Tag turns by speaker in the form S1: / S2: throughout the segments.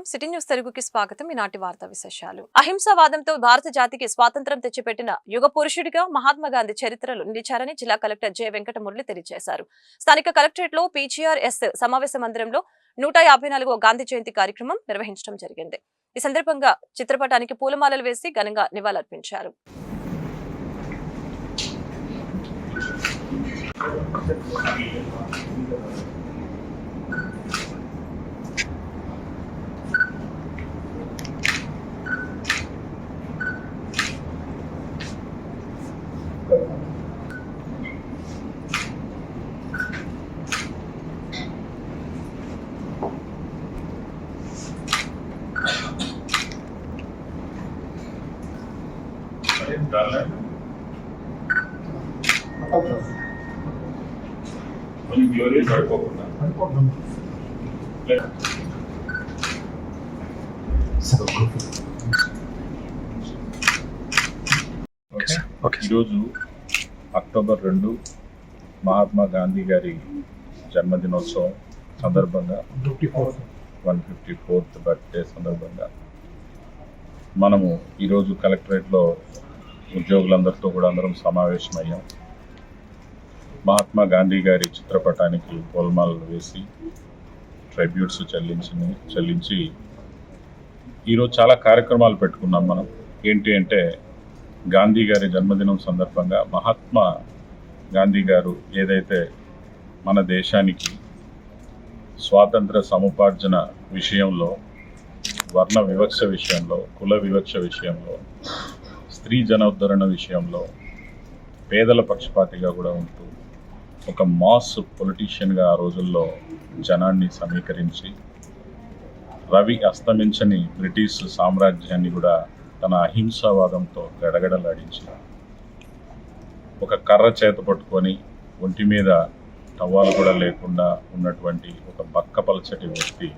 S1: నమస్కారం. City news తెలుగుకి స్వాగతం. ఈనాటి వార్తా విశేషాలు. అహింసావాదంతో భారత జాతికి స్వాతంత్రం తెచ్చిపెట్టిన యుగ పురుషుడిగా మహాత్మా గాంధీ చరిత్రలో నిలిచారని జిల్లా కలెక్టర్ జె వెంకటమురళి తెలియజేశారు. స్థానిక కలెక్టరేట్లో పీజీఆర్ఎస్ సమావేశ మందిరంలో నూట యాభై గాంధీ జయంతి కార్యక్రమం నిర్వహించడం జరిగింది. ఈ సందర్భంగా చిత్రపటానికి పూలమాలలు వేసి ఘనంగా నివాళులర్పించారు.
S2: కొంచెం అక్టోబర్ రెండు మహాత్మా గాంధీ గారి జన్మదినోత్సవం సందర్భంగా వన్ ఫిఫ్టీ ఫోర్త్ బర్త్డే సందర్భంగా మనము ఈరోజు కలెక్టరేట్లో ఉద్యోగులందరితో కూడా అందరం సమావేశమయ్యాం. మహాత్మా గాంధీ గారి చిత్రపటానికి పూలమాలలు వేసి ట్రైబ్యూట్స్ చెల్లించి చెల్లించి ఈరోజు చాలా కార్యక్రమాలు పెట్టుకున్నాం మనం. ఏంటి అంటే గాంధీ గారి జన్మదినం సందర్భంగా మహాత్మా గాంధీ గారు ఏదైతే మన దేశానికి స్వాతంత్ర సముపార్జన విషయంలో వర్ణ వివక్ష విషయంలో కుల వివక్ష విషయంలో స్త్రీ జనోద్ధరణ విషయంలో పేదల పక్షపాతిగా కూడా ఉంటూ ఒక మాస్ పొలిటీషియన్గా ఆ రోజుల్లో జనాన్ని సమీకరించి రవి అస్తమించని బ్రిటిష్ సామ్రాజ్యాన్ని కూడా తన అహింసావాదంతో గడగడలాడించారు ఒక కర్ర చేత పట్టుకొని ఒంటి మీద టవాలు కూడా లేకుండా ఉన్నటువంటి ఒక బక్క పలచటి వ్యక్తి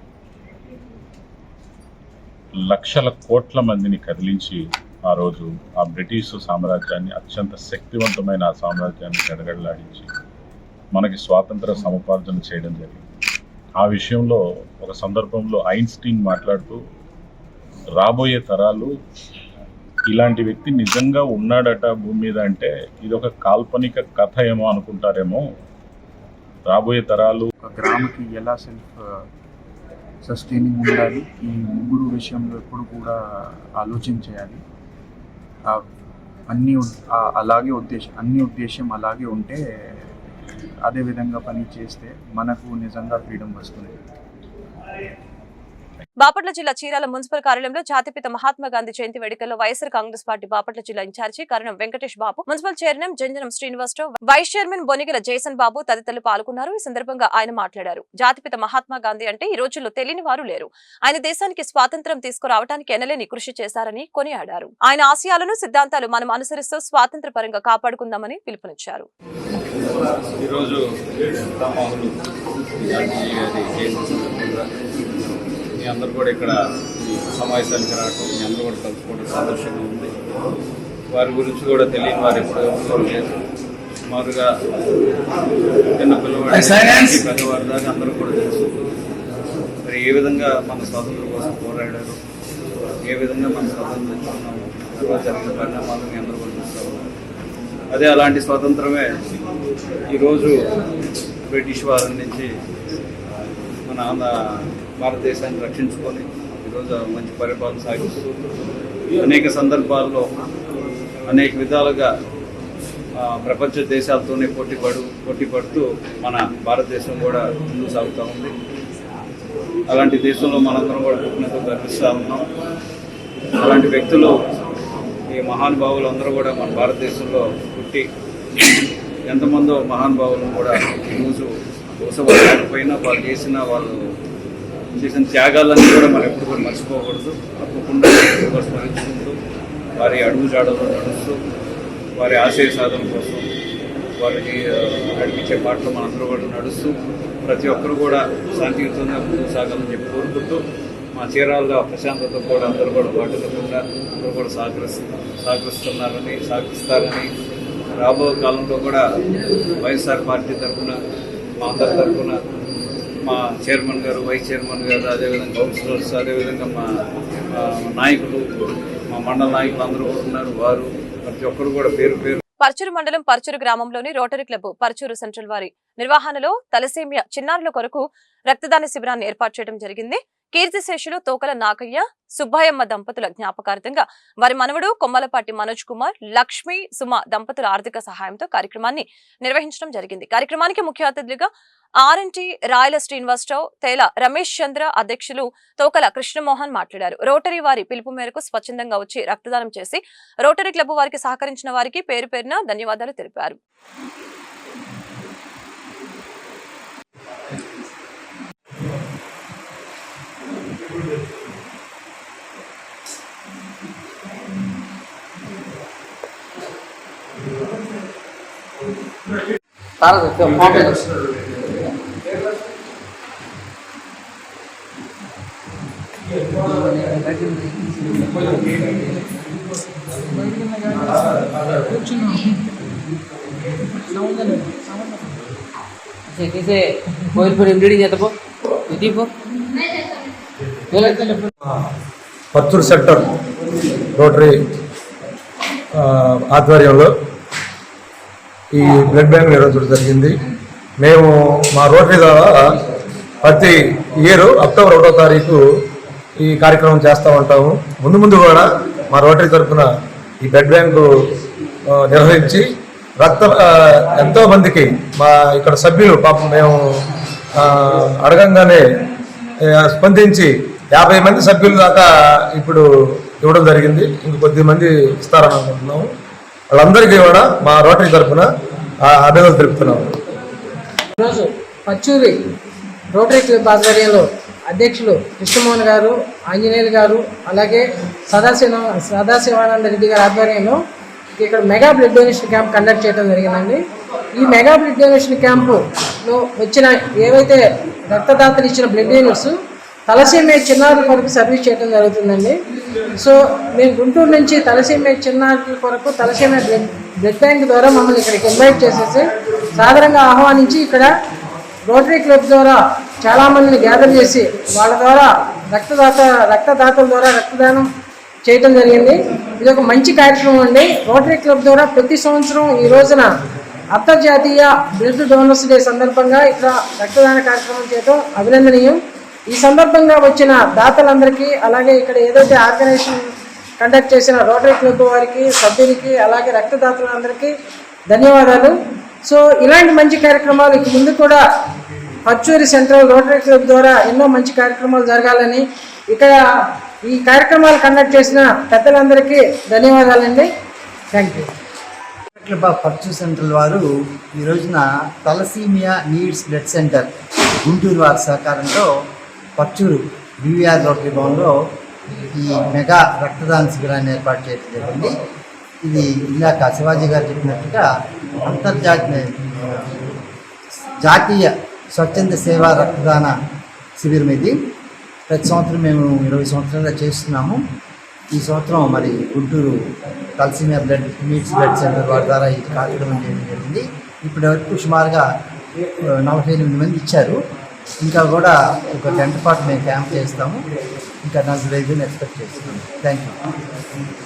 S2: లక్షల కోట్ల మందిని కదిలించి ఆ రోజు ఆ బ్రిటిష్ సామ్రాజ్యాన్ని అత్యంత శక్తివంతమైన ఆ సామ్రాజ్యాన్ని గడగడలాడించి మనకి స్వాతంత్ర సముపార్జన చేయడం జరిగింది. ఆ విషయంలో ఒక సందర్భంలో ఐన్స్టీన్ మాట్లాడుతూ రాబోయే తరాలు ఇలాంటి వ్యక్తి నిజంగా ఉన్నాడట భూమి మీద అంటే ఇది ఒక కాల్పనిక కథ ఏమో అనుకుంటారేమో. రాబోయే తరాలు
S3: ఒక గ్రామకి ఎలా సెల్ఫ్ సస్టైనింగ్ uh, ఉండాలి? ఈ ముగ్గురు విషయంలో ఎప్పుడు కూడా ఆలోచన చేయాలి. అన్ని అలాగే ఉద్దేశం అన్ని ఉద్దేశం అలాగే ఉంటే అదే విధంగా పని చేస్తే మనకు నిజంగా ఫ్రీడమ్ వస్తుంది.
S1: బాపట్ల జిల్లా చీరాల మున్సిపల్ కార్యాలయంలో జాతిపిత మహాత్మా గాంధీ జయంతి వేడుకల్లో వైఎస్ఆర్ కాంగ్రెస్ పార్టీ బాపట్ల జిల్లా in charge Karanam Venkatesh Babu municipal chairman Janjanam Srinivasarao vice chairman Bonigala Jayason Babu తదితరులు పాల్గొన్నారు. ఈ సందర్భంగా ఆయన మాట్లాడారు. జాతిపిత మహాత్మా గాంధీ అంటే ఈ రోజుల్లో తెలియని వారు లేరు. ఆయన దేశానికి స్వాతంత్ర్యం తీసుకురావడానికి ఎనలేని కృషి చేశారని కొనియాడారు. ఆయన ఆశయాలను సిద్ధాంతాలు మనం అనుసరిస్తూ స్వాతంత్ర పరంగా కాపాడుకుందామని పిలుపునిచ్చారు.
S4: ఈరోజు మీ అందరూ కూడా ఇక్కడ సమావేశానికి రావటం మీ అందరూ కూడా కలుసుకోవడం సంతోషంగా ఉంది. వారి గురించి కూడా తెలియని వారు ఎప్పుడు సుమారుగా చిన్న పిల్లవాడి పెద్దవారి దాకా అందరూ కూడా తెలుసు. మరి ఏ విధంగా మన స్వాతంత్రం కోసం పోరాడారు? ఏ విధంగా మన స్వాతంత్రం తెచ్చుకున్నాము తర్వాత జరిగిన పరిణామాలు మీ అందరూ కూడా చూస్తూ అదే అలాంటి స్వాతంత్రమే ఈరోజు బ్రిటిష్ వారి నుంచి మన ఆంధ్ర భారతదేశాన్ని రక్షించుకొని ఈరోజు మంచి పరిపాలన సాగిస్తూ అనేక సందర్భాల్లో అనేక విధాలుగా ప్రపంచ దేశాలతోనే పోటీ పడు పోటీ పడుతూ మన భారతదేశం కూడా ముందుకు సాగుతూ ఉంది. అలాంటి దేశంలో మనందరం కూడా పుట్టినతో గర్విస్తూ ఉన్నాం. అలాంటి వ్యక్తులు ఈ మహానుభావులు అందరూ కూడా మన భారతదేశంలో పుట్టి ఎంతమందో మహానుభావులను కూడా ఈరోజు బహుశా పోయినా వాళ్ళు చేసిన వాళ్ళు చేసిన త్యాగాలన్నీ కూడా మనం ఎప్పుడు కూడా మర్చిపోకూడదు. తప్పకుండా స్మరించుకుంటూ వారి అడుగు జాడలో నడుస్తూ వారి ఆశయ సాధన కోసం వారికి నడిపించే పాటలు మనందరూ కూడా నడుస్తూ ప్రతి ఒక్కరు కూడా శాంతియుతంగా ముందుకు సాగాలని చెప్పి కోరుకుంటూ మా చీరాల్లో ప్రశాంతత కూడా అందరూ కూడా పాటించకుండా అందరూ కూడా సహకరిస్తు సహకరిస్తున్నారని సహకరిస్తారని రాబో కాలంలో కూడా వైఎస్ఆర్ పార్టీ తరఫున మా అందరి తరఫున మా చైర్మన్ గారు వైస్ చైర్మన్ గారు అదేవిధంగా కౌన్సిలర్స్ అదేవిధంగా మా నాయకులు మా మండల నాయకులు అందరూ కూడా ఉన్నారు. వారు ప్రతి ఒక్కరు కూడా పేరు పేరు
S1: పర్చూరు మండలం పర్చూరు గ్రామంలోని రోటరీ క్లబ్ పర్చూరు సెంట్రల్ వారి నిర్వహణలో తలసేమియా చిన్నారుల కొరకు రక్తదాన శిబిరాన్ని ఏర్పాటు చేయడం జరిగింది. కీర్తిశేషులు తోకల నాగయ్య సుబ్బయ్యమ్మ దంపతుల జ్ఞాపకార్థంగా వారి మనవడు కొమ్మలపాటి మనోజ్ కుమార్ లక్ష్మి సుమ దంపతుల ఆర్థిక సహాయంతో కార్యక్రమాన్ని నిర్వహించడం జరిగింది. కార్యక్రమానికి ముఖ్య అతిథులుగా ఆర్ఎన్టీ రాయల శ్రీనివాసరావు తేల రమేష్ చంద్ర అధ్యక్షులు తోకల కృష్ణమోహన్ మాట్లాడారు. రోటరీ వారి పిలుపు మేరకు స్వచ్ఛందంగా వచ్చి రక్తదానం చేసి రోటరీ క్లబ్ వారికి సహకరించిన వారికి పేరు పేరున ధన్యవాదాలు తెలిపారు.
S5: कैसे कोयल पर एमडीडी जाता पो इतनी पो
S6: పత్తూరు సెక్టర్ రోటరీ ఆ, ఆధ్వర్యంలో ఈ బ్లడ్ బ్యాంక్ నిర్వహించడం జరిగింది మేము మా రోటరీ ద్వారా ప్రతి ఇయర్ అక్టోబర్ ఒకటో తారీఖు ఈ కార్యక్రమం చేస్తూ ఉంటాము. ముందు ముందు కూడా మా రోటరీ తరఫున ఈ బ్లడ్ బ్యాంకు నిర్వహించి రక్త ఎంతోమందికి ఎంతో మందికి మా ఇక్కడ సభ్యులు పాపం మేము అడగంగానే స్పందించి యాభై మంది సభ్యుల దాకా ఇప్పుడు ఇవ్వడం జరిగింది. ఇంక కొద్ది మంది ఇస్తారని అనుకుంటున్నాము. వాళ్ళందరికీ కూడా మా రోటరీ తరఫున అభినందనలు తెలుపుతున్నాము.
S5: ఈరోజు పచ్చూరి రోటరీ క్లబ్ ఆధ్వర్యంలో అధ్యక్షులు కృష్ణమోహన్ గారు ఆంజనేయులు గారు అలాగే సదాశివ సదాశివానంద రెడ్డి గారి ఆధ్వర్యంలో ఇక్కడ mega blood donation camp conduct చేయడం జరిగిందండి. ఈ మెగా బ్లడ్ డొనేషన్ క్యాంపులో వచ్చిన ఏవైతే రక్తదాతలు ఇచ్చిన బ్లడ్ డోనర్స్ తలసీమే చిన్నారుల కొరకు సర్వీస్ చేయడం జరుగుతుందండి. సో మేము గుంటూరు నుంచి తలసీమే చిన్నారుల కొరకు తలసీమే బ్లడ్ బ్లడ్ బ్యాంక్ ద్వారా మమ్మల్ని ఇక్కడికి ఇన్వైట్ చేసేసి సాధారణంగా ఆహ్వానించి ఇక్కడ రోటరీ క్లబ్ ద్వారా చాలా మందిని గ్యాదర్ చేసి వాళ్ళ ద్వారా రక్తదాత రక్తదాతల ద్వారా రక్తదానం చేయటం జరిగింది. ఇది ఒక మంచి కార్యక్రమం అండి. రోటరీ క్లబ్ ద్వారా ప్రతి సంవత్సరం ఈ రోజున అంతర్జాతీయ బ్లడ్ డోనర్స్ డే సందర్భంగా ఇక్కడ రక్తదాన కార్యక్రమం చేయడం అభినందనీయం. ఈ సందర్భంగా వచ్చిన దాతలందరికీ అలాగే ఇక్కడ ఏదైతే ఆర్గనైజేషన్ కండక్ట్ చేసిన రోటరీ క్లబ్ వారికి సభ్యులకి అలాగే రక్తదాతలందరికీ ధన్యవాదాలు. సో ఇలాంటి మంచి కార్యక్రమాలు ఇక ముందు కూడా పచ్చూరి సెంట్రల్ రోటరీ క్లబ్ ద్వారా ఎన్నో మంచి కార్యక్రమాలు జరగాలని ఇక్కడ ఈ కార్యక్రమాలు కండక్ట్ చేసిన పెద్దలందరికీ ధన్యవాదాలండి. Thank you.
S7: Club of Parchur central వారు ఈ రోజున thalassemia needs blood center Guntur వారి సహకారంతో పర్చూరు బీవీఆర్ రోటరీ భవన్లో ఈ మెగా రక్తదాన శిబిరాన్ని ఏర్పాటు చేయడం జరిగింది. ఇది ఇందాక శివాజీ గారు చెప్పినట్టుగా అంతర్జాతీయ జాతీయ స్వచ్ఛంద సేవా రక్తదాన శిబిరం ఇది. ప్రతి సంవత్సరం మేము ఇరవై సంవత్సరాలుగా చేస్తున్నాము. ఈ సంవత్సరం మరి Guntur thalassemia blood needs blood center వారి ద్వారా ఈ కార్యక్రమం చేయడం జరిగింది. ఇప్పటి వరకు సుమారుగా నలభై ఎనిమిది మంది ఇచ్చారు. ఇంకా కూడా ఒక గంట పాటు మేము క్యాంప్ చేస్తాము.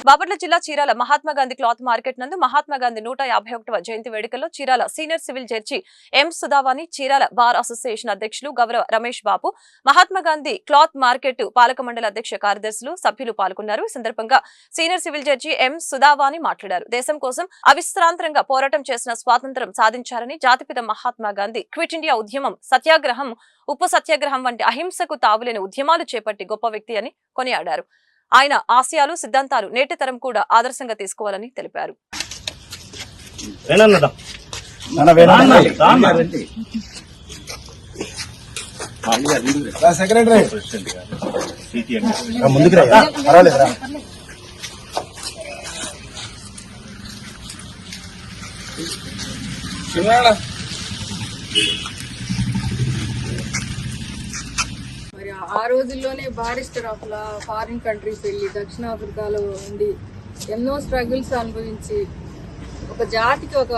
S1: బాపట్ల జిల్లా చీరాల మహాత్మా గాంధీ క్లాత్ మార్కెట్ నందు మహాత్మా గాంధీ నూట యాభై ఒకటవ జయంతి వేడుకల్లో Chirala senior civil judge M Sudhavani Chirala bar association అధ్యక్షులు గౌరవ రమేష్ బాబు మహాత్మా గాంధీ క్లాత్ మార్కెట్ పాలక మండలి అధ్యక్ష కార్యదర్శులు సభ్యులు పాల్గొన్నారు. ఈ సందర్భంగా senior civil judge M Sudhavani మాట్లాడారు. దేశం కోసం అవిశ్రాంతంగా పోరాటం చేసిన స్వాతంత్రం సాధించారని జాతిపిత మహాత్మా గాంధీ క్విట్ ఇండియా ఉద్యమం సత్యాగ్రహం ఉప్పు సత్యాగ్రహం వంటి అహింసకు తావులేని ఉద్యమాలు చేపట్టి గొప్ప వ్యక్తి అని కొనియాడారు. ఆయన ఆశయాలు సిద్ధాంతాలు నేటి తరం కూడా ఆదర్శంగా తీసుకోవాలని తెలిపారు.
S8: ఆ రోజుల్లోనే barrister of law foreign countries వెళ్ళి దక్షిణాఫ్రికాలో ఉండి ఎన్నో స్ట్రగుల్స్ అనుభవించి ఒక జాతికి ఒక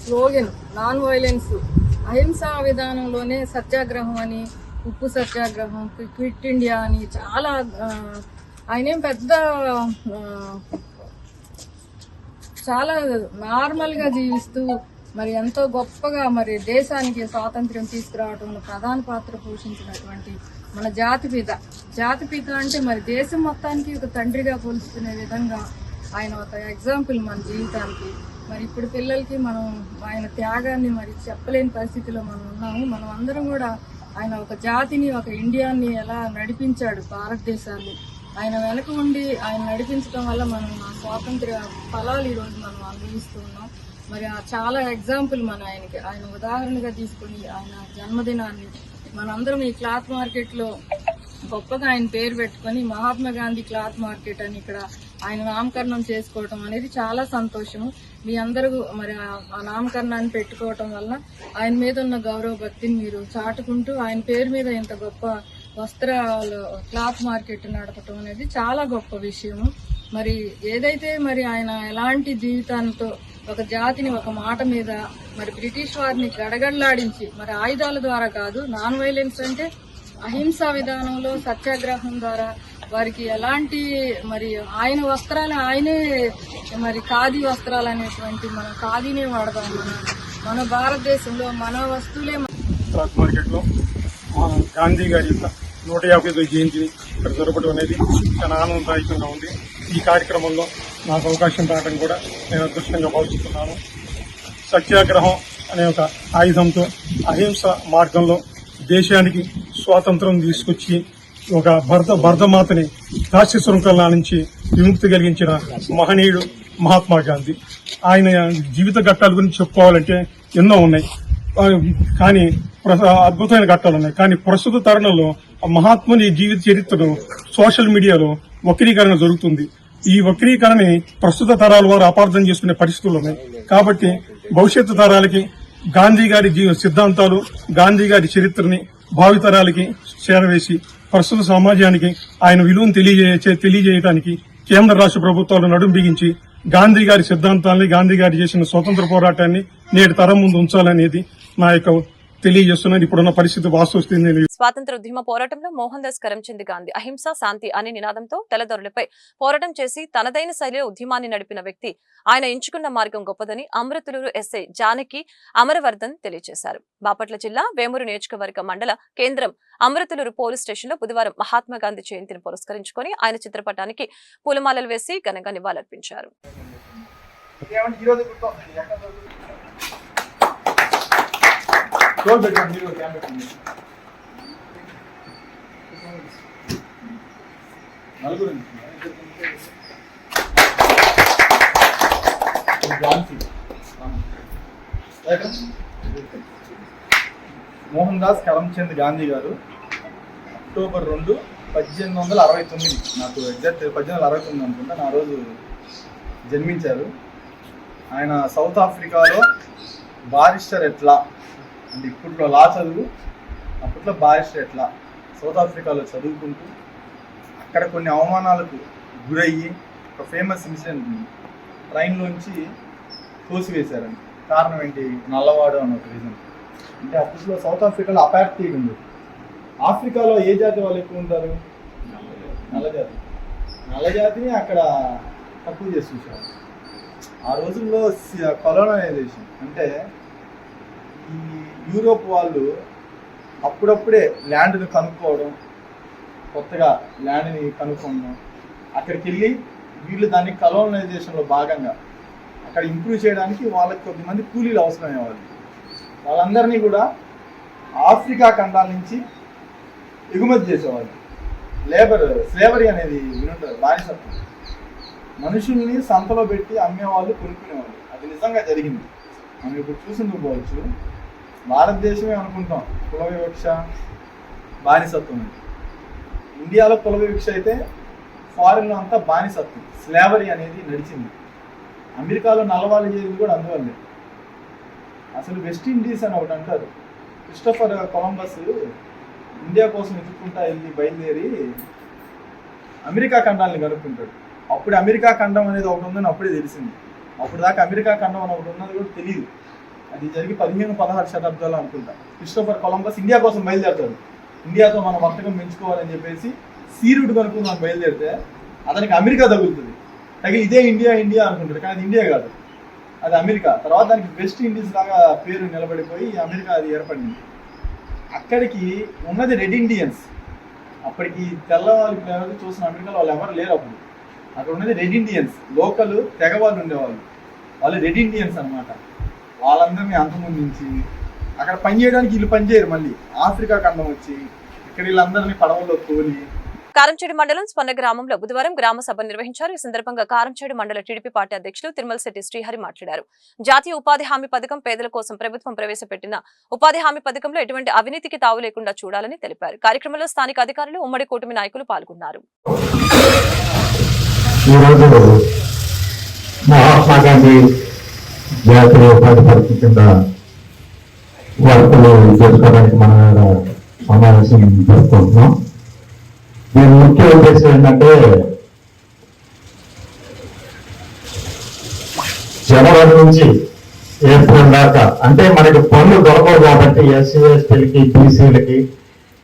S8: స్లోగన్ నాన్ వైలెన్స్ అహింసా విధానంలోనే సత్యాగ్రహం అని ఉప్పు సత్యాగ్రహం క్విట్ ఇండియా అని చాలా ఆయనేం పెద్ద చాలా నార్మల్గా జీవిస్తూ మరి ఎంతో గొప్పగా మరి దేశానికి స్వాతంత్ర్యం తీసుకురావడంలో ప్రధాన పాత్ర పోషించినటువంటి మన జాతిపిత జాతిపిత అంటే మరి దేశం మొత్తానికి ఒక తండ్రిగా పోల్చుకునే విధంగా ఆయన ఒక ఎగ్జాంపుల్ మన జీవితానికి. మరి ఇప్పుడు పిల్లలకి మనం ఆయన త్యాగాన్ని మరి చెప్పలేని పరిస్థితిలో మనం ఉన్నాము. మనం అందరం కూడా ఆయన ఒక జాతిని ఒక ఇండియాని ఎలా నడిపించాడు భారతదేశాన్ని. ఆయన వెనక ఉండి ఆయన నడిపించడం వల్ల మనం ఆ స్వాతంత్ర్య ఫలాలు ఈరోజు మనం అనుభవిస్తూ ఉన్నాం. మరి ఆ చాలా ఎగ్జాంపుల్ మన ఆయనకి. ఆయన ఉదాహరణగా తీసుకుని ఆయన జన్మదినాన్ని మనందరం ఈ క్లాత్ మార్కెట్లో గొప్పగా ఆయన పేరు పెట్టుకొని మహాత్మా గాంధీ క్లాత్ మార్కెట్ అని ఇక్కడ ఆయన నామకరణం చేసుకోవటం అనేది చాలా సంతోషము. మీ అందరూ మరి ఆ ఆ నామకరణాన్ని పెట్టుకోవటం వల్ల ఆయన మీద ఉన్న గౌరవ భక్తిని మీరు చాటుకుంటూ ఆయన పేరు మీద ఇంత గొప్ప వస్త్రాలు క్లాత్ మార్కెట్ నడపటం అనేది చాలా గొప్ప విషయము. మరి ఏదైతే మరి ఆయన ఎలాంటి జీవితాంతో ఒక జాతిని ఒక మాట మీద మరి బ్రిటిష్ వారిని గడగడలాడించి మరి ఆయుధాల ద్వారా కాదు నాన్ వైలెన్స్ అంటే అహింసా విధానంలో సత్యాగ్రహం ద్వారా వారికి ఎలాంటి మరి ఆయన వస్త్రాలు ఆయనే మరి ఖాదీ వస్త్రాలు అనేటువంటి మనం ఖాదీనే వాడదాం మన మన భారతదేశంలో మన వస్తువులే
S9: స్టాక్ మార్కెట్లో గాంధీ గారి యొక్క నూట యాభై జయంతిని ఇక్కడ జరపడం అనేది చాలా ఆనందదాయకంగా ఉంది. ఈ కార్యక్రమంలో నాకు అవకాశం రావడం కూడా నేను అదృష్టంగా భావిస్తున్నాను. సత్యాగ్రహం అనే ఒక ఆయుధంతో అహింస మార్గంలో దేశానికి స్వాతంత్రం తీసుకొచ్చి ఒక భరత భరతమాతని దాస్య శృంఖల నుంచి విముక్తి కలిగించిన మహనీయుడు మహాత్మా గాంధీ. ఆయన జీవిత ఘట్టాల గురించి చెప్పుకోవాలంటే ఎన్నో ఉన్నాయి. కానీ అద్భుతమైన ఘట్టాలు ఉన్నాయి. కానీ ప్రస్తుత తరుణంలో మహాత్ముని జీవిత చరిత్రను సోషల్ మీడియాలో వక్రీకరణ జరుగుతుంది. ఈ వక్రీకరణని ప్రస్తుత తరాల వారు అపార్థం చేసుకునే పరిస్థితులు ఉన్నాయి. కాబట్టి భవిష్యత్తు తరాలకి గాంధీ గారి సిద్ధాంతాలు గాంధీ గారి చరిత్రని భావితరాలకి చేరవేసి ప్రస్తుత సమాజానికి ఆయన విలువను తెలియజే తెలియజేయడానికి కేంద్ర రాష్ట్ర ప్రభుత్వాలు నడుం బిగించి గాంధీ గారి సిద్ధాంతాన్ని గాంధీ గారి చేసిన స్వతంత్ర పోరాటాన్ని నేటి తరం ముందు ఉంచాలనేది నా యొక్క తెలియజేస్తున్నాను ఇప్పుడున్న పరిస్థితి
S1: స్వాతంత్ర ఉద్యమ పోరాటంలో మోహన్ దాస్ కరమ్చంద్ గాంధీ. అహింస శాంతి అనే నినాదంతో తెల్లదొరలపై పోరాటం చేసి తనదైన శైలిలో ఉద్యమాన్ని నడిపిన వ్యక్తి. ఆయన ఎంచుకున్న మార్గం గొప్పదని అమృతులూరు ఎస్ఐ జానకి అమరవర్ధన్ తెలియజేశారు. బాపట్ల జిల్లా వేమూరు నియోజకవర్గ మండల కేంద్రం అమృతులూరు పోలీస్ స్టేషన్లో బుధవారం మహాత్మా గాంధీ జయంతిని పురస్కరించుకొని ఆయన చిత్రపటానికి పూలమాలలు వేసి ఘనంగా నివాళులర్పించారు.
S3: మోహన్ దాస్ కరమ్చంద్ గాంధీ గారు అక్టోబర్ రెండు పద్దెనిమిది వందల అరవై తొమ్మిది. నాకు ఎగ్జాక్ట్ పద్దెనిమిది వందల అరవై తొమ్మిది అనుకుంటా. నా రోజు జన్మించారు. ఆయన సౌత్ ఆఫ్రికాలో బారిస్టర్ ఎట్లా అంటే ఇప్పట్లో లా చదువు అప్పట్లో బారిస్టర్ ఎట్లా? సౌత్ ఆఫ్రికాలో చదువుకుంటూ అక్కడ కొన్ని అవమానాలకు గురయ్యి ఒక ఫేమస్ ఇన్సిడెంట్ ఉంది ట్రైన్లోంచి తోసివేశారని. కారణం ఏంటి? నల్లవాడు అన్న ఒక రీజన్ అంటే అప్పట్లో సౌత్ ఆఫ్రికాలో అపార్థీ ఉంది ఆఫ్రికాలో ఏ జాతి వాళ్ళు ఎక్కువ ఉంటారు? నల్ల జాతి నల్ల జాతిని అక్కడ తక్కువ చేసి చూసారు ఆ రోజుల్లో కొలోనైజేషన్ అంటే ఈ యూరోప్ వాళ్ళు అప్పుడప్పుడే ల్యాండ్ని కనుక్కోవడం కొత్తగా ల్యాండ్ని కనుక్కోవడం అక్కడికి వెళ్ళి వీళ్ళు దాన్ని కలోనైజేషన్లో భాగంగా అక్కడ ఇంప్రూవ్ చేయడానికి వాళ్ళకి కొద్దిమంది కూలీలు అవసరమయ్యేవాళ్ళు. వాళ్ళందరినీ కూడా ఆఫ్రికా ఖండాల నుంచి ఎగుమతి చేసేవాళ్ళు. లేబర్ స్లేవరీ అనేది వినుంటారు బానిసత్వం. మనుషుల్ని సంతలో పెట్టి అమ్మేవాళ్ళు కొనుక్కునేవాళ్ళు. అది నిజంగా జరిగింది. మనం ఇప్పుడు చూసిందుకోవచ్చు భారతదేశమే అనుకుంటాం కుల వివక్ష బానిసత్వం అని. ఇండియాలో కుల వివక్ష అయితే ఫారిన్లో అంతా బానిసత్వం స్లేవరీ అనేది నడిచింది. అమెరికాలో నల్లవాళ్ళు చేసింది కూడా అందువల్లే. అసలు వెస్ట్ ఇండీస్ అని ఒకటి అంటారు. క్రిస్టఫర్ కొలంబస్ ఇండియా కోసం ఎదుర్కొంటా వెళ్ళి బయలుదేరి అమెరికా ఖండాలని కనుక్కుంటాడు. అప్పుడు అమెరికా ఖండం అనేది ఒకటి ఉందని అప్పుడే తెలిసింది. అప్పుడు దాకా అమెరికా ఖండం అని ఒకటి ఉన్నది కూడా తెలియదు.
S10: అది జరిగి పదిహేను పదహారు శతాబ్దాలు అనుకుంటా. క్రిస్టోఫర్ కొలంబస్ ఇండియా కోసం బయలుదేరుతాడు. ఇండియాతో మనం వర్తకం పెంచుకోవాలని చెప్పేసి సీరుడు కనుక మనం బయలుదేరితే అతనికి అమెరికా తగులుతుంది. తగిలి ఇదే ఇండియా ఇండియా అనుకుంటాడు కానీ అది ఇండియా కాదు. అది అమెరికా. తర్వాత దానికి వెస్ట్ ఇండీస్ లాగా పేరు నిలబడిపోయి అమెరికా అది ఏర్పడింది. అక్కడికి ఉన్నది రెడ్ ఇండియన్స్. అప్పటికి తెల్లవాళ్ళు చూసిన అమెరికాలో వాళ్ళు ఎవరు లేరు అప్పుడు. అక్కడ ఉన్నది రెడ్ ఇండియన్స్. లోకల్ తెగవాళ్ళు ఉండేవాళ్ళు. వాళ్ళు రెడ్ ఇండియన్స్ అన్నమాట. వాళ్ళందరినీ అంతమొందించి అక్కడ పని చేయడానికి వీళ్ళు పని చేయరు మళ్ళీ. ఆఫ్రికా ఖండం వచ్చి ఇక్కడ వీళ్ళందరినీ పడవల్లో తోలి
S1: కారంచేడు మండలం స్పంద గ్రామంలో బుధవారం గ్రామ సభ నిర్వహించారు. ఈ సందర్భంగా కారంచేడు మండల టీడీపీ పార్టీ అధ్యక్షులు తిరుమల శెట్టి శ్రీహరి మాట్లాడారు. జాతీయ ఉపాధి హామీ పథకం పేదల కోసం ప్రభుత్వం ప్రవేశపెట్టిన ఉపాధి హామీ పథకంలో ఎటువంటి అవినీతికి తావు లేకుండా చూడాలని తెలిపారు. కార్యక్రమంలో స్థానిక అధికారులు ఉమ్మడి కూటమి నాయకులు పాల్గొన్నారు.
S6: మహాత్మా గాంధీ జాతీయ ఉపాధి పథకం కింద వర్తలు చేసుకోవడానికి మనం సమావేశం జరుపుకుంటున్నాం దీని ముఖ్య ఉద్దేశం ఏంటంటే జనవరి నుంచి ఏప్రిల్ దాకా అంటే మనకి పనులు దొరకవు కాబట్టి ఎస్సీ ఎస్టీలకి బీసీలకి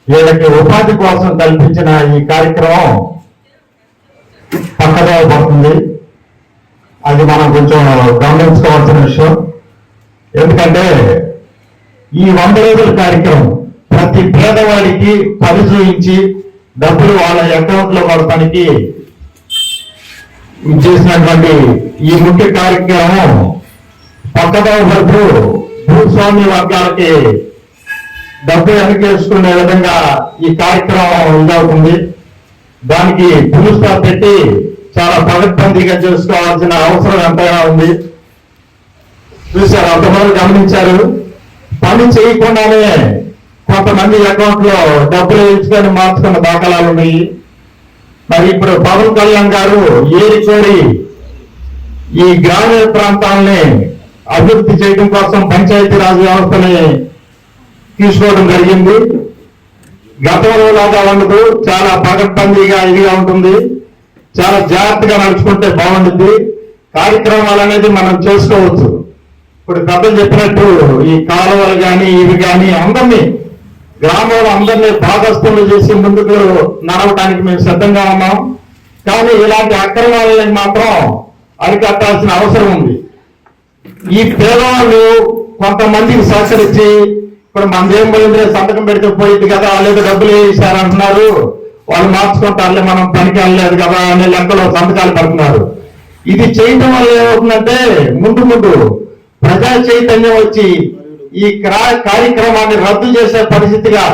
S6: వీళ్ళకి ఉపాధి కోసం కల్పించిన ఈ కార్యక్రమం పక్కగా పడుతుంది కొంచెం గమనించుకోవాల్సిన విషయం. ఎందుకంటే ఈ వంద రోజుల కార్యక్రమం ప్రతి పేదవాడికి పని చూపించి డబ్బులు వాళ్ళ అకౌంట్లో పడటానికి చేసినటువంటి ఈ ముఖ్య కార్యక్రమం పక్కదో వరకు భూస్వామి వర్గాలకి డబ్బు వెనకేసుకునే విధంగా ఈ కార్యక్రమం ఇదవుతుంది. దానికి పులుస్తా స్టాప్ పెట్టి చాలా పగడ్బందీగా చేసుకోవాల్సిన అవసరం ఎంతగా ఉంది. చూశారు? అంతమంది గమనించారు. పని చేయకుండానే కొంతమంది అకౌంట్లో డబ్బులు ఇచ్చుకొని మార్చుకున్న దాఖలాలు ఉన్నాయి. మరి ఇప్పుడు పవన్ కళ్యాణ్ గారు ఏరి కోరి ఈ గ్రామీణ ప్రాంతాలని అభివృద్ధి చేయడం కోసం పంచాయతీరాజ్ వ్యవస్థని తీసుకోవడం జరిగింది. గతంలో లాగా ఉండదు చాలా పగడ్బందీగా ఇదిగా ఉంటుంది. చాలా జాగ్రత్తగా నడుచుకుంటే బాగుంటుంది కార్యక్రమాలు అనేది మనం చేసుకోవచ్చు. ఇప్పుడు కథలు చెప్పినట్టు ఈ కాలువలు కానీ ఇవి కానీ అందరినీ గ్రామంలో అందరినీ భాగస్థులు చేసి ముందుకు నడవడానికి మేము సిద్ధంగా ఉన్నాం. కానీ ఇలాంటి అక్రమాలని మాత్రం అరికట్టాల్సిన అవసరం ఉంది. ఈ పేదవాళ్ళు కొంతమందికి సహకరించి ఇప్పుడు మనదేం పోయింది సంతకం పెడితే పోయింది కదా వాళ్ళు డబ్బులు వేసారంటున్నారు. వాళ్ళు మార్చుకుంటారులే మనం పనికి వెళ్ళలేదు కదా అనే లెక్కలో సంతకాలు పెడుతున్నారు. ఇది చేయడం వల్ల ఏమవుతుందంటే ముందు ముందు ప్రజా చైతన్యం వచ్చి ఈ క్రా- కార్యక్రమాన్ని రద్దు చేసే పరిస్థితిగా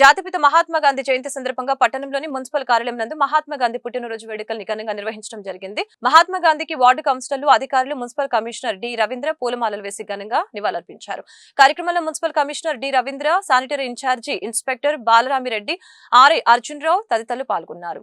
S1: జాతిపిత మహాత్మా గాంధీ జయంతి సందర్భంగా పట్టణంలోని మున్సిపల్ కార్యాలయం నందు మహాత్మా గాంధీ పుట్టినరోజు వేడుకల్ని ఘనంగా నిర్వహించడం జరిగింది. మహాత్మా గాంధీకి వార్డు కౌన్సిలర్లు అధికారులు మున్సిపల్ కమిషనర్ డి రవీంద్ర పూలమాలలు వేసి ఘనంగా నివాళులర్పించారు. కార్యక్రమంలో municipal commissioner D Ravindra sanitary in charge inspector Balaramireddy RI Arjun Rao తదితరులు పాల్గొన్నారు.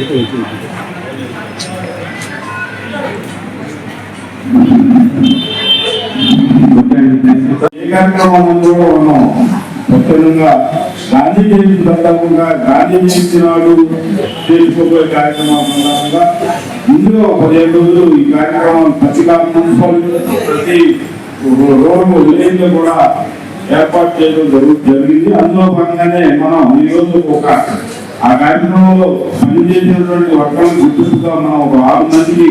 S11: ఏ కార్యక్రమంలో మనం ముఖ్యంగా గాంధీ జయంతి సందర్భంగా గాంధీ జయంతి నాడు చేసుకోబోయే కార్యక్రమం సందర్భంగా ఇందులో పదిహేను రోజులు ఈ కార్యక్రమం పత్రికా మున్సిపల్ ప్రతి రోడ్డు విలేజ్ కూడా ఏర్పాటు చేయడం జరుగు జరిగింది అందులో భాగంగానే మనం ఈరోజు ఒక ఆ కార్యక్రమంలో పనిచేసినటువంటి వర్గాలను గుర్తిస్తుగా మనం ఒక ఆరు మందికి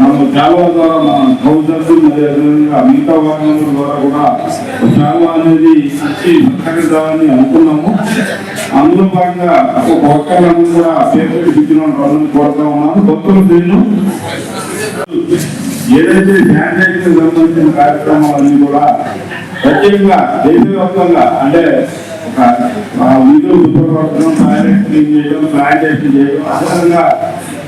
S11: మనం చాలా ద్వారా మన కౌన్సిలర్స్ అదేవిధంగా మిగతా వాహనాల ద్వారా కూడా చాలా అనేది ఇచ్చి సత్కరిద్దామని అనుకున్నాము. అందులో భాగంగా ఒక ఒక్కరిని కూడా పేపర్ ఇచ్చిన వాళ్ళని కోరుతా ఉన్నాను. భక్తులు దీన్ని ఏదైతే శానిటైజేషన్ సంబంధించిన కార్యక్రమాలన్నీ కూడా ప్రత్యేకంగా దేశవ్యాప్తంగా అంటే ఒక ఆ, వీధులు శుభ్రపరచడం టాయిలెట్ క్లీన్ చేయడం శానిటైజేషన్ చేయడం అదేవిధంగా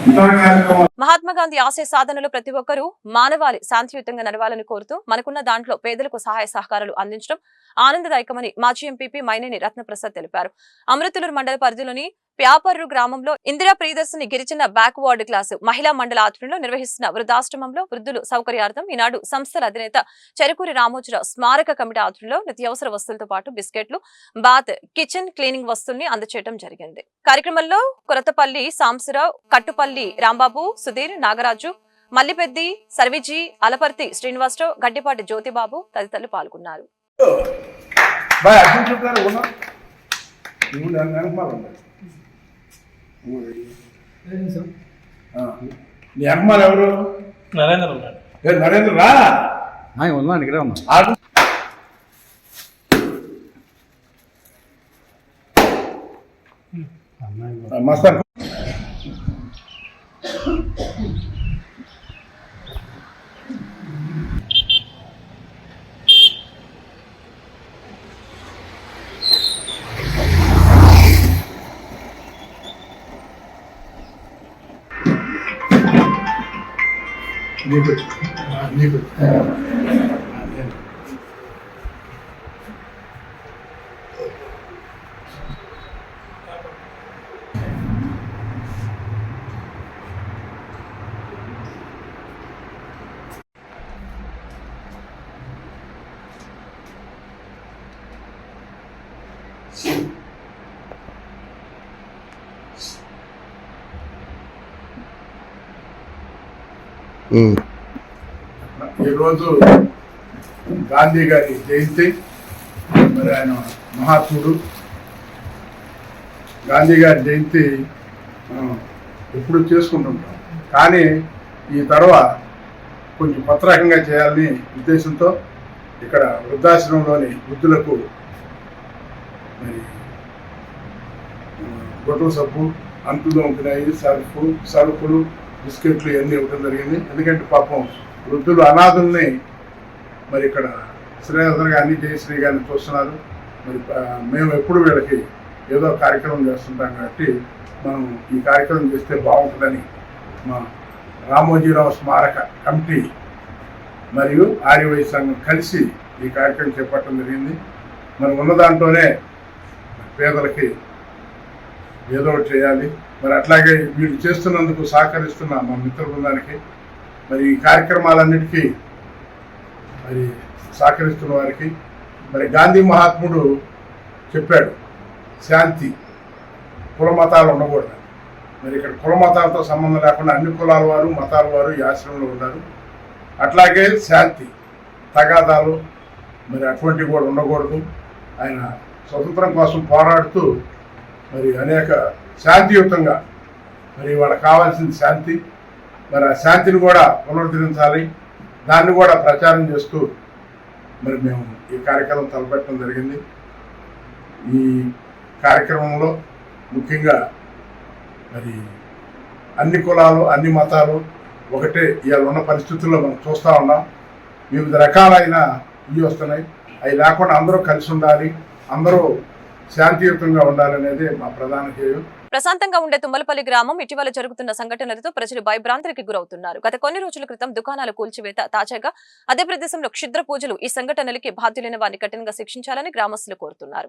S11: ఇతర కార్యక్రమాలు
S1: మహాత్మా గాంధీ ఆశయ సాధనలో ప్రతి ఒక్కరూ మానవాళి శాంతియుతంగా నడవాలని కోరుతూ మనకున్న దాంట్లో పేదలకు సహాయ సహకారాలు అందించడం ఆనందదాయకమని మాజీ ఎంపీపీ మైనేని రత్నప్రసాద్ తెలిపారు. అమృతలూరు మండల పరిధిలోని ప్యాపర్రు గ్రామంలో ఇందిరా ప్రియదర్శిని గిరిజన బ్యాక్ వార్డు క్లాసు మహిళా మండల ఆధ్వర్యంలో నిర్వహిస్తున్న వృద్ధాశ్రమంలో వృద్ధులు సౌకర్యార్థం ఈనాడు సంస్థల అధినేత చెరుకూరి రామోజీరావు స్మారక కమిటీ ఆధ్వర్యంలో నిత్యావసర వస్తువులతో పాటు బిస్కెట్లు బాత్ కిచెన్ క్లీనింగ్ వస్తువుల్ని అందచేయడం జరిగింది. కార్యక్రమంలో కొరతపల్లి సాంబశివరావు కట్టుపల్లి రాంబాబు సుధీర్ నాగరాజు మల్లిపెద్ది సర్విజీ అలపర్తి శ్రీనివాసరావు గడ్డిపాటి జ్యోతిబాబు తదితరులు పాల్గొన్నారు.
S12: నీ వెనకమాల ఎవరు
S6: నరేంద్ర ఉన్నాడు
S12: నరేంద్ర రా
S3: ఉన్నాను ఇక్కడే ఉన్నా
S12: ఆడు మస్తాన్ నీకు నీకు ఈరోజు గాంధీ గారి జయంతి. మరి ఆయన మహాత్ముడు. గాంధీ గారి జయంతి మనం ఎప్పుడు చేసుకుంటుంటాం. కానీ ఈ తర్వాత కొంచెం కొత్త రకంగా చేయాలని ఉద్దేశంతో ఇక్కడ వృద్ధాశ్రమంలోని వృద్ధులకు మరి గొడవ సబ్బు అంట్లు ఉంటున్నాయి సరుపు సరుకులు బిస్కెట్లు ఇవన్నీ ఇవ్వడం జరిగింది. ఎందుకంటే పాపం వృద్ధులు అనాథుల్ని మరి ఇక్కడ శ్రీధర్ అన్ని జయశ్రీ గారిని చూస్తున్నారు. మరి మేము ఎప్పుడు వీళ్ళకి ఏదో కార్యక్రమం చేస్తుంటాం కాబట్టి మనం ఈ కార్యక్రమం చేస్తే బాగుంటుందని మా రామోజీరావు స్మారక కమిటీ మరియు ఆర్యవై సంఘం కలిసి ఈ కార్యక్రమం చేపట్టడం జరిగింది. మరి ఉన్న దాంట్లోనే పేదలకి ఏదో ఒకటి చేయాలి. మరి అట్లాగే మీరు చేస్తున్నందుకు సహకరిస్తున్న మా మిత్ర బృందానికి మరి ఈ కార్యక్రమాలన్నిటికీ మరి సహకరిస్తున్న వారికి మరి గాంధీ మహాత్ముడు చెప్పాడు శాంతి కుల మతాలు ఉండకూడదు. మరి ఇక్కడ కుల మతాలతో సంబంధం లేకుండా అన్ని కులాల వారు మతాల వారు ఈ ఆశ్రమంలో ఉన్నారు. అట్లాగే శాంతి తగాదాలు మరి అటువంటివి కూడా ఉండకూడదు. ఆయన స్వతంత్రం కోసం పోరాడుతూ మరి అనేక శాంతియుతంగా. మరి వాళ్ళకి కావాల్సిన శాంతి మరి ఆ శాంతిని కూడా పునరుద్ధరించాలి. దాన్ని కూడా ప్రచారం చేస్తూ మరి మేము ఈ కార్యక్రమం తలపెట్టడం జరిగింది. ఈ కార్యక్రమంలో ముఖ్యంగా మరి అన్ని కులాలు అన్ని మతాలు ఒకటే ఇవాళ ఉన్న పరిస్థితుల్లో మనం చూస్తూ ఉన్నాం. వివిధ రకాలైన ఇవి వస్తున్నాయి. అవి లేకుండా అందరూ కలిసి ఉండాలి అందరూ శాంతియుతంగా ఉండాలనేది మా ప్రధాన ధ్యేయం.
S1: ప్రశాంతంగా ఉండే తుమ్మలపల్లి గ్రామం ఇటీవల జరుగుతున్న సంఘటనలతో ప్రజలు భయభ్రాంతులకి గురవుతున్నారు. గత కొన్ని రోజుల క్రితం దుకాణాల కూల్చివేత తాజాగా అదే ప్రదేశంలో క్షుద్ర పూజలు ఈ సంఘటనలకి బాధ్యులైన వారిని కఠినంగా శిక్షించాలని గ్రామస్తులు కోరుతున్నారు.